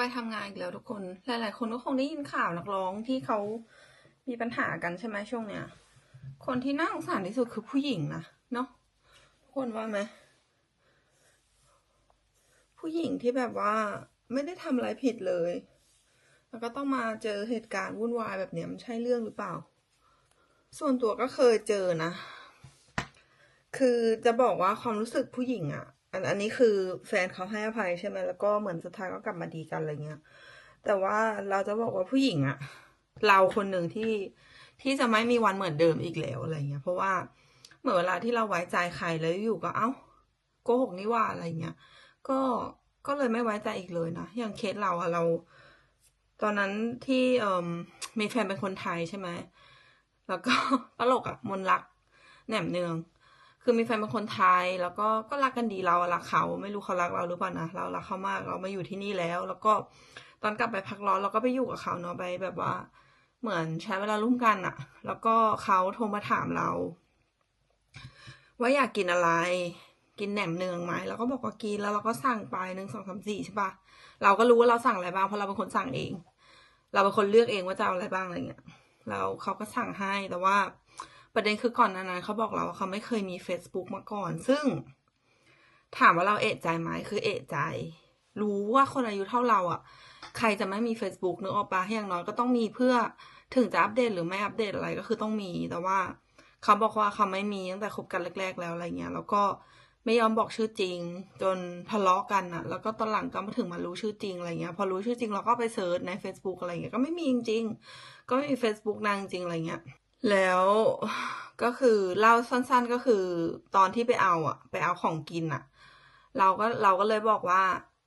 ไปทำงานอีกแล้วทุกคน หลาย ๆ คนก็คงได้ยินข่าวนักร้องที่เขามีปัญหากันใช่ไหมช่วงเนี้ย คนที่น่าสงสารที่สุดคือผู้หญิงนะเนาะทุกคนว่าไหมผู้หญิงที่แบบว่าไม่ได้ทำอะไรผิดเลย แล้วก็ต้องมาเจอเหตุการณ์วุ่นวายแบบเนี้ยมันใช่เรื่องหรือเปล่า ส่วนตัวก็เคยเจอนะ คือจะบอกว่าความรู้สึกผู้หญิงอะ อันอันนี้คือแฟนเขาให้อภัยใช่ไหมแล้วก็เหมือนสุดท้ายก็กลับมาดีกันอะไรเงี้ย แต่ว่าเราจะบอกว่าผู้หญิงอะเราคนหนึ่งที่ที่จะไม่มีวันเหมือนเดิมอีกแล้วอะไรเงี้ย เพราะว่าเหมือนเวลาที่เราไว้ใจใครแล้วอยู่ก็เอ้าโกหกนี่ว่าอะไรเงี้ย ก็ก็เลยไม่ไว้ใจอีกเลยนะอย่างเคสเราอะเรา ตอนนั้นที่เอ่อมีแฟนเป็นคนไทยใช่ไหมแล้วก็ตลกอะมนรักแหนมเนือง คือมีแฟนเป็นคนไทย แล้วก็ก็รักกันดีเราอะรักเขา ไม่รู้เขารักเราหรือเปล่านะเรารักเขามากเรามาอยู่ที่นี่แล้ว แล้วก็ตอนกลับไปพักร้อนเราก็ไปอยู่กับเขาเนาะไปแบบว่า เหมือนใช้เวลาร่วมกันอะแล้วก็เขาโทรมาถามเรา ว่าอยากกินอะไร กินแหนมเนืองไหมเราก็บอกว่ากินแล้วเราก็สั่งไปหนึ่งสองสามสี่ใช่ปะเราก็รู้ว่าเราสั่งอะไรบ้างเพราะเราเป็นคนสั่งเอง เราเป็นคนเลือกเองว่าจะเอาอะไรบ้างอะไรเงี้ยแล้วเขาก็สั่งให้แต่ว่า ประเด็นคือก่อนนานั้นเขาบอกเราว่าเขาไม่เคยมี Facebook มาก่อน ซึ่ง ถามว่าเราเอะใจไหมคือเอะใจ รู้ว่าคนอายุเท่าเราอะ ใครจะไม่มี Facebook นึกออกปะอย่างน้อยก็ต้องมีเพื่อถึงจะอัปเดตหรือไม่อัปเดตอะไรก็คือต้องมี แต่ว่าเขาบอกว่าเขาไม่มีตั้งแต่คบกันแรก ๆ แล้วอะไรเงี้ย แล้วก็ไม่ยอมบอกชื่อจริง จนทะเลาะกันอะแล้วก็ตอนหลังก็มาถึงมารู้ชื่อจริงอะไรเงี้ย พอรู้ชื่อจริงเราก็ไปเซิร์ชใน Facebook อะไรเงี้ย ก็ไม่มีจริงๆ ก็ไม่มี Facebook นางจริงอะไรเงี้ย แล้วก็คือเล่าสั้น ๆก็คือตอนที่ไปเอาอะไปเอาของกินอะเราก็เราก็เลยบอกว่า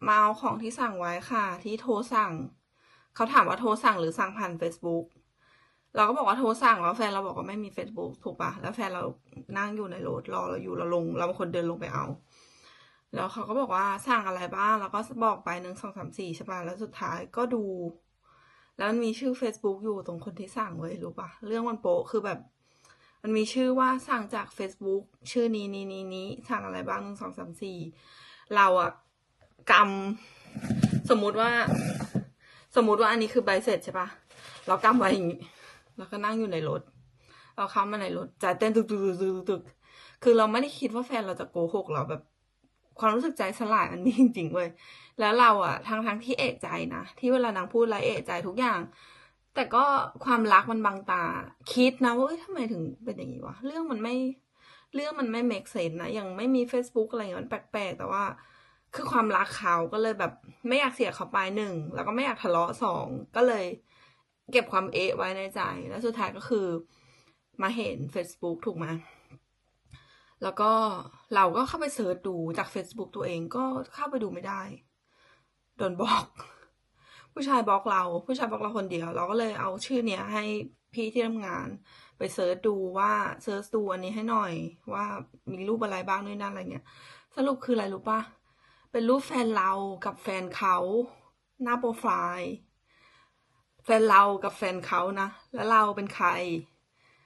มาเอาของที่สั่งไว้ค่ะ ที่โทรสั่ง เขาถามว่าโทรสั่งหรือสั่งผ่าน Facebook เราก็บอกว่าโทรสั่งแล้วแฟนเราบอกว่าไม่มี Facebook ถูกปะแล้วแฟนเรานั่งอยู่ในรถรอเราอยู่เราลง เราเป็นคนเดินลงไปเอา แล้วเขาก็บอกว่าสั่งอะไรบ้าง แล้วก็บอกไปหนึ่งสองสามสี่ใช่ปะแล้วสุดท้ายก็ดู แล้วมันมีชื่อ Facebook อยู่ตรงคนที่สั่งเว้ยรู้ปะเรื่องมันโป๊ะคือแบบ มันมีชื่อว่าสั่งจาก Facebook ชื่อนี้นี้นี้นี้สั่งอะไรบ้างหนึ่งสองสามสี่เราอะกำสมมุติว่า สมมุติว่าอันนี้คือใบเสร็จใช่ปะเรากำไว้อย่างนี้แล้วก็นั่งอยู่ในรถ เราเข้ามาในรถใจเต้นตึกตึกตึกตึกคือเราไม่ได้คิดว่าแฟนเราจะโกหกเราแบบ ความรู้สึกใจสลายมันมีจริงๆเว้ยแล้วเราอะทั้งทั้งที่เอะใจนะที่เวลานางพูดอะไรเอะใจทุกอย่าง แต่ก็ความรักมันบังตา คิดนะว่าเอ้ยทำไมถึงเป็นอย่างนี้วะเรื่องมันไม่เรื่องมันไม่ make sense นะยังไม่มี Facebook อะไรเงี้ยมันแปลกๆแต่ว่า คือความรักเขาก็เลยแบบ ไม่อยากเสียเขาไปหนึ่งแล้วก็ไม่อยากทะเลาะสองก็เลย เก็บความเอะไว้ในใจ แล้วสุดท้ายก็คือ มาเห็น Facebook ถูกไหม แล้วก็เราก็เข้าไปเสิร์ชดูจาก Facebook ตัวเองก็เข้าไปดูไม่ได้ โดนบล็อก ผู้ชายบล็อกเรา ผู้ชายบล็อกเราคนเดียว เราก็เลยเอาชื่อเนี้ยให้พี่ที่ทำงาน ไปเสิร์ชดูว่าเสิร์ชดูอันนี้ให้หน่อย ว่ามีรูปอะไรบ้างด้วยนั่นอะไรเงี้ย สรุปคืออะไรรู้ปะเป็นรูปแฟนเรากับแฟนเขาหน้าโปรไฟล์แฟนเรากับแฟนเขานะ แล้วเราเป็นใคร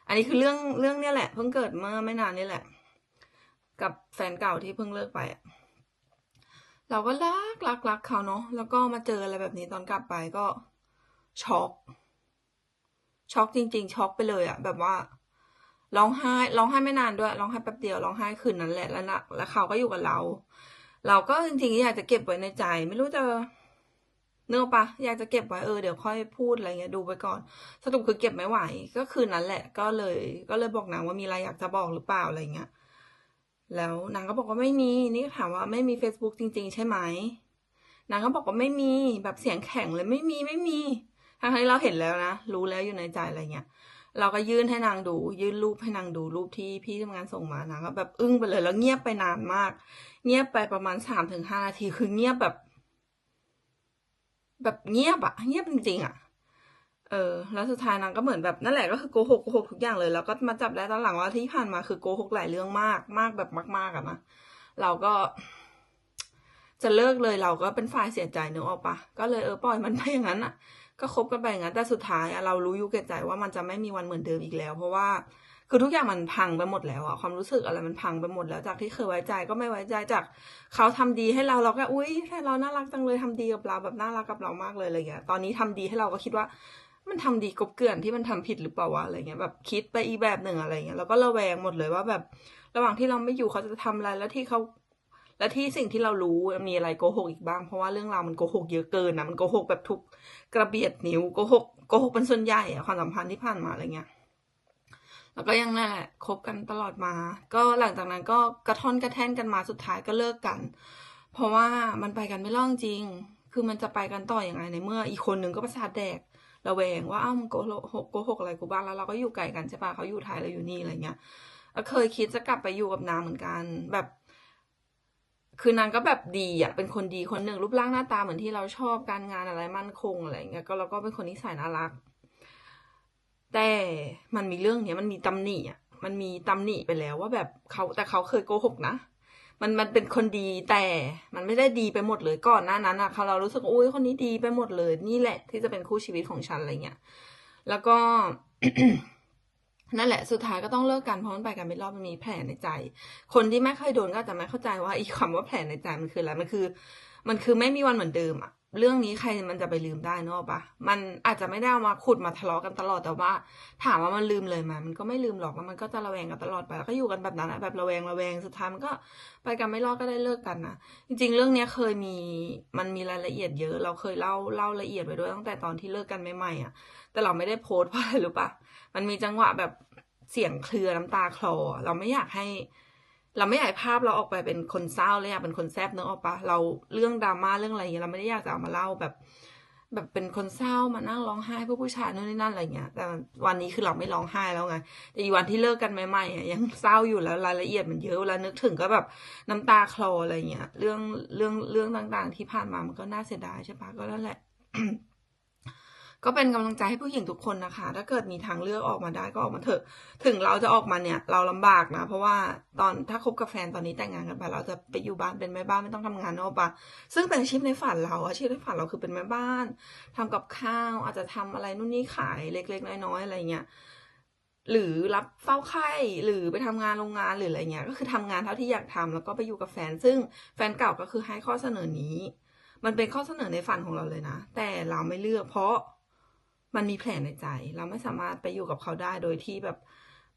อันนี้คือเรื่องเรื่องเนี้ยแหละ เพิ่งเกิดเมื่อไม่นานนี่แหละ กับแฟนเก่าที่เพิ่งเลิกไปอะเราก็รักรักรักเขาเนาะแล้วก็มาเจออะไรแบบนี้ตอนกลับไปก็ช็อกช็อกจริง ๆ ช็อกไปเลยอะแบบว่าร้องไห้ร้องไห้ไม่นานด้วยร้องไห้แป๊บเดียวร้องไห้คืนนั้นแหละแล้วนะแล้วเขาก็อยู่กับเรา เราก็จริงๆอยากจะเก็บไว้ในใจ ไม่รู้จะเนื้อปะอยากจะเก็บไว้เออเดี๋ยวค่อยพูดอะไรเงี้ยดูไปก่อนสรุปคือเก็บไม่ไหว ก็คืนนั้นแหละ ก็เลย ก็เลยบอกนางว่ามีอะไรอยากจะบอกหรือเปล่าอะไรเงี้ย แล้วนางก็บอกว่าไม่มี นี่ก็ถามว่าไม่มี Facebook จริง ๆ ใช่ไหม นางก็บอกว่าไม่มี แบบเสียงแข็งเลยไม่มีไม่มีทั้งที่เราเห็นแล้วนะ รู้แล้วอยู่ในใจอะไรเงี้ย เราก็ยื่นให้นางดู ยื่นรูปให้นางดู รูปที่พี่ทำงานส่งมา นางก็แบบอึ้งไปเลย แล้วเงียบไปนานมาก เงียบไปประมาณสามถึงห้านาที คือเงียบแบบ แบบเงียบอะเงียบจริงๆอะ เออแล้วสุดท้ายนางก็เหมือนแบบนั่นแหละก็คือโกหกโกหกทุกอย่างเลยแล้วก็มาจับได้ตอนหลังว่าที่ผ่านมาคือโกหกหลายเรื่องมากมากแบบมาก ๆอะนะเราก็ จะเลิกเลยเราก็เป็นฝ่ายเสียใจนึกออกปะก็เลยเออปล่อยมันไปอย่างนั้นอะก็คบกันไปอย่างนั้นแต่สุดท้ายอะเรารู้อยู่แก่ใจว่ามันจะไม่มีวันเหมือนเดิมอีกแล้ว เพราะว่าคือทุกอย่างมันพังไปหมดแล้วอะความรู้สึกอะไรมันพังไปหมดแล้วจากที่เคยไว้ใจก็ไม่ไว้ใจจาก เขาทำดีให้เราเราก็อุ้ยแฟนเราน่ารักจังเลยทำดีกับเราแบบน่ารักกับเรามากเลยอะไรเงี้ยตอนนี้ทำดีให้เราก็คิดว่า มันทำดีกบเกลื่อนที่มันทำผิดหรือเปล่าวะอะไรเงี้ยแบบคิดไปอีกแบบหนึ่งอะไรเงี้ยแล้วก็ระแวงหมดเลยว่าแบบ ระหว่างที่เราไม่อยู่เขาจะทำอะไรแล้วที่เขาและที่สิ่งที่เรารู้มีอะไรโกหกอีกบ้างเพราะว่าเรื่องราวมันโกหกเยอะเกินนะมันโกหกแบบทุกกระเบียดนิ้วโกหกโกหกเป็นส่วนใหญ่อะความสัมพันธ์ที่ผ่านมาอะไรเงี้ยแล้วก็ยังนั่นแหละคบกันตลอดมา ก็หลังจากนั้นก็กระท่อนกระแท่นกันมาสุดท้ายก็เลิกกัน เพราะว่ามันไปกันไม่รอดจริง คือมันจะไปกันต่ออยังไงในเมื่ออีกคนนึงก็ประสาทแดก ระแวงว่าอ้าวมึงโกหกโกหกอะไรกูบ้างแล้วเราก็อยู่ไกลกันใช่ปะเขาอยู่ไทยเราอยู่นี่อะไรเงี้ยเคยคิดจะกลับไปอยู่กับนางเหมือนกันแบบ คือนางก็แบบดีอะเป็นคนดีคนหนึ่งรูปร่างหน้าตาเหมือนที่เราชอบการงานอะไรมั่นคงอะไรเงี้ยก็เราก็เป็นคนนิสัยน่ารัก แต่มันมีเรื่องเนี้ยมันมีตำหนิอะมันมีตำหนิไปแล้วว่าแบบเขาแต่เขาเคยโกหกนะ มันมันเป็นคนดีแต่มันไม่ได้ดีไปหมดเลยก่อนหน้านั้นอะเขาเรารู้สึกอุ้ยคนนี้ดีไปหมดเลย นี่แหละ ที่จะเป็นคู่ชีวิตของฉันอะไรเงี้ยแล้วก็นั่นแหละสุดท้ายก็ต้องเลิกกันเพราะมันไปกันไม่รอบมันมีแผลในใจ คนที่ไม่เคยโดนก็จจะไม่เข้าใจว่าอีคำว่าแผลในใจมันคืออะไรมันคือ มันคือไม่มีวันเหมือนเดิมอะ เรื่องนี้ใครมันจะไปลืมได้เนอะปะมันอาจจะไม่ได้เอามาขุดมาทะเลาะกันตลอดแต่ว่า ถามว่ามันลืมเลยไหมมันก็ไม่ลืมหรอกแล้วมันก็จะระแวงกันตลอดไปแล้วก็อยู่กันแบบนั้นอะแบบระแวงระแวงสุดท้ายมันก็ไปกันไม่รอดก็ได้เลิกกันนะจริง ๆ เรื่องเนี้ยเคยมีมันมีรายละเอียดเยอะ เราเคยเล่าเล่าละเอียดไว้ด้วยตั้งแต่ตอนที่เลิกกันใหม่ๆอะแต่เราไม่ได้โพสต์เพราะอะไรรู้ปะมันมีจังหวะแบบเสียงเคลือน้ำตาคลอ เราไม่อยากให้ เราไม่อยากภาพเราออกไปเป็นคนเศร้าเลยอยากเป็นคนแซบเนอะอออกปะเราเรื่องดราม่าเรื่องอะไรอย่างเงี้ยเราไม่ได้อยากจะเอามาเล่าแบบ แบบเป็นคนเศร้ามานั่งร้องไห้เพื่อผู้ชายนู่นนี่นั่นอะไรเงี้ยแต่วันนี้คือเราไม่ร้องไห้แล้วไงแต่อีวันที่เลิกกันใหม่ๆอะยังเศร้าอยู่แล้วรายละเอียดมันเยอะเวลานึกถึงก็แบบน้ำตาคลออะไรเงี้ยเรื่องเรื่องเรื่องต่างๆ ที่ผ่านมามันก็น่าเสียดายใช่ปะก็นั่นแหละ ก็เป็นกำลังใจให้ผู้หญิงทุกคนนะคะ ถ้าเกิดมีทางเลือกออกมาได้ก็ออกมาเถอะ ถึงเราจะออกมาเนี่ย เราลำบากนะ เพราะว่าตอนถ้าคบกับแฟนตอนนี้แต่งงานกันไป เราจะไปอยู่บ้านเป็นแม่บ้านไม่ต้องทำงานนอะปะซึ่งเป็นอาชีพในฝันเราอาชีพในฝันเราคือเป็นแม่บ้านทำกับข้าวอาจจะทำอะไรนู่นนี่ขายเล็ก ๆ น้อยๆอะไรเงี้ยหรือรับเฝ้าไข้หรือไปทำงานโรงงานหรืออะไรเงี้ยก็คือทำงานเท่าที่อยากทำแล้วก็ไปอยู่กับแฟน ซึ่งแฟนเก่าก็คือให้ข้อเสนอนี้ มันเป็นข้อเสนอในฝันของเราเลยนะ แต่เราไม่เลือกเพราะ มันมีแผลในใจ เราไม่สามารถไปอยู่กับเขาได้โดยที่แบบ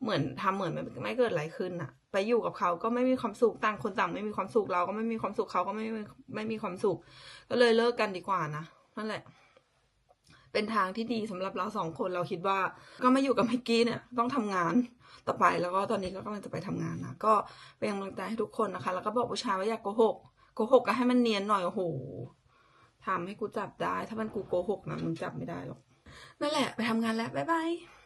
เหมือนทำเหมือนไม่ไม่เกิดอะไรขึ้นอะไปอยู่กับเขาก็ไม่มีความสุขต่างคนต่างไม่มีความสุขเราก็ไม่มีความสุขเขาก็ไม่มีไม่มีความสุข ก็เลยเลิกกันดีกว่านะนั่นแหละ เป็นทางที่ดีสำหรับเราสองคนเราคิดว่า ก็ไม่อยู่กับไมกกี้เนี่ย ต้องทำงานต่อไปแล้วก็ตอนนี้ก็กำลังจะไปทำงานนะก็เป็นกำลังใจให้ทุกคนนะคะ แล้วก็บอกผู้ชายว่าอย่าโกหกโกหกก็ให้มันเนียนหน่อยโอ้โหทำให้กูจับได้ ถ้ามันกูโกหกนะมึงจับไม่ได้หรอก นั่นแหละไปทำงานแล้วบ๊ายบาย